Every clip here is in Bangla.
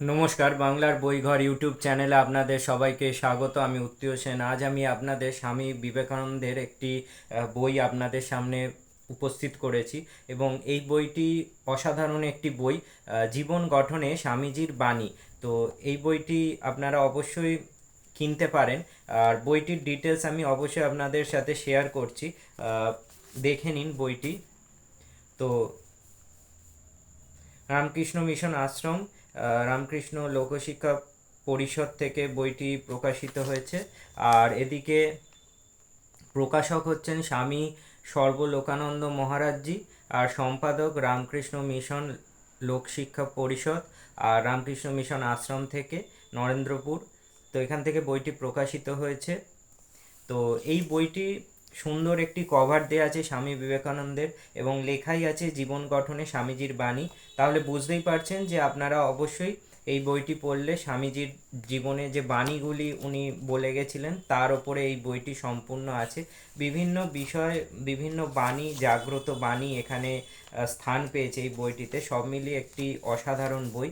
নমস্কার, বাংলার বইঘর ইউটিউব চ্যানেলে আপনাদের সবাইকে স্বাগত। আমি উত্তীয় সেন। আজ আমি আপনাদের স্বামী বিবেকানন্দের একটি বই আপনাদের সামনে উপস্থিত করেছি এবং এই বইটি অসাধারণ একটি বই জীবন গঠনে স্বামীজির বাণী। তো এই বইটি আপনারা অবশ্যই কিনতে পারেন। আর বইটির ডিটেলস আমি অবশ্যই আপনাদের সাথে শেয়ার করছি। দেখে নিন বইটি। তো রামকৃষ্ণ মিশন আশ্রম রামকৃষ্ণ লোকশিক্ষা পরিষদ থেকে বইটি প্রকাশিত হয়েছে। আর এদিকে প্রকাশক হচ্ছেন স্বামী সর্বলোকানন্দ মহারাজজি আর সম্পাদক রামকৃষ্ণ মিশন লোকশিক্ষা পরিষদ আর রামকৃষ্ণ মিশন আশ্রম থেকে নরেন্দ্রপুর। তো এখান থেকে বইটি প্রকাশিত হয়েছে। তো এই বইটি সুন্দর একটি কভার দেওয়া আছে স্বামী বিবেকানন্দের এবং লেখাই আছে জীবন গঠনে স্বামীজির বাণী। তাহলে বুঝতেই পারছেন যে আপনারা অবশ্যই এই বইটি পড়লে স্বামীজির জীবনে যে বাণীগুলি উনি বলে গেছিলেন, তার ওপরে এই বইটি সম্পূর্ণ আছে। বিভিন্ন বিষয়, বিভিন্ন বাণী, জাগ্রত বাণী এখানে স্থান পেয়েছে এই বইটিতে। সব মিলিয়ে একটি অসাধারণ বই।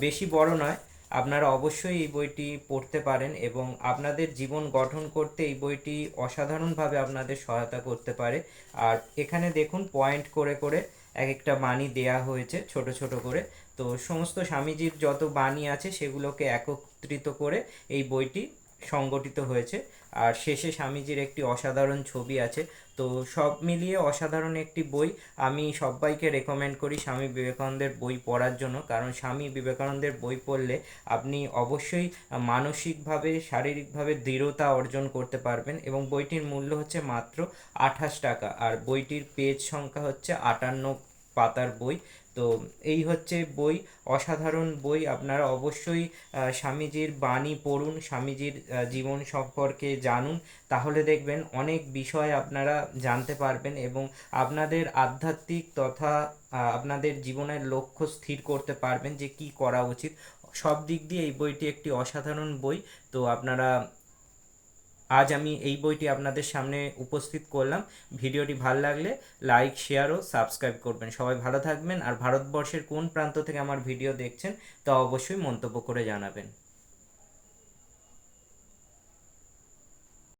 বেশি বড় নয় আপনারা অবশ্যই এই বইটি পড়তে পারেন এবং আপনাদের জীবন গঠন করতে এই বইটি অসাধারণভাবে আপনাদের সহায়তা করতে পারে। আর এখানে দেখুন পয়েন্ট করে করে এক একটা বাণী দেয়া হয়েছে, ছোট ছোট করে। তো সমস্ত স্বামীজির যত বাণী আছে সেগুলোকে একত্রিত করে এই বইটি সংগঠিত হয়েছে। আর শেষে স্বামীজির একটি অসাধারণ ছবি আছে। তো সব মিলিয়ে অসাধারণ একটি বই। আমি সবাইকে রেকমেন্ড করি স্বামী বিবেকানন্দের বই পড়ার জন্য। কারণ স্বামী বিবেকানন্দের বই পড়লে আপনি অবশ্যই মানসিকভাবে, শারীরিকভাবে দৃঢ়তা অর্জন করতে পারবেন এবং বইটির মূল্য হচ্ছে মাত্র আঠাশ টাকা। আর বইটির পেজ সংখ্যা হচ্ছে আটান্ন পাতার বই। তো এই হচ্ছে বই, অসাধারণ বই। আপনারা অবশ্যই স্বামীজির বাণী পড়ুন, স্বামীজির জীবন সম্পর্কে জানুন। তাহলে দেখবেন অনেক বিষয় আপনারা জানতে পারবেন এবং আপনাদের আধ্যাত্মিক তথা আপনাদের জীবনের লক্ষ্য স্থির করতে পারবেন যে কি করা উচিত। সব দিক দিয়ে এই বইটি একটি অসাধারণ বই। তো আপনারা আজ আমি এই বইটি আপনাদের সামনে উপস্থিত করলাম। ভিডিওটি ভালো লাগলে লাইক, শেয়ার ও সাবস্ক্রাইব করবেন। সবাই ভালো থাকবেন। আর ভারতবর্ষের কোন প্রান্ত থেকে আমার ভিডিও দেখছেন তা অবশ্যই মন্তব্য করে জানাবেন।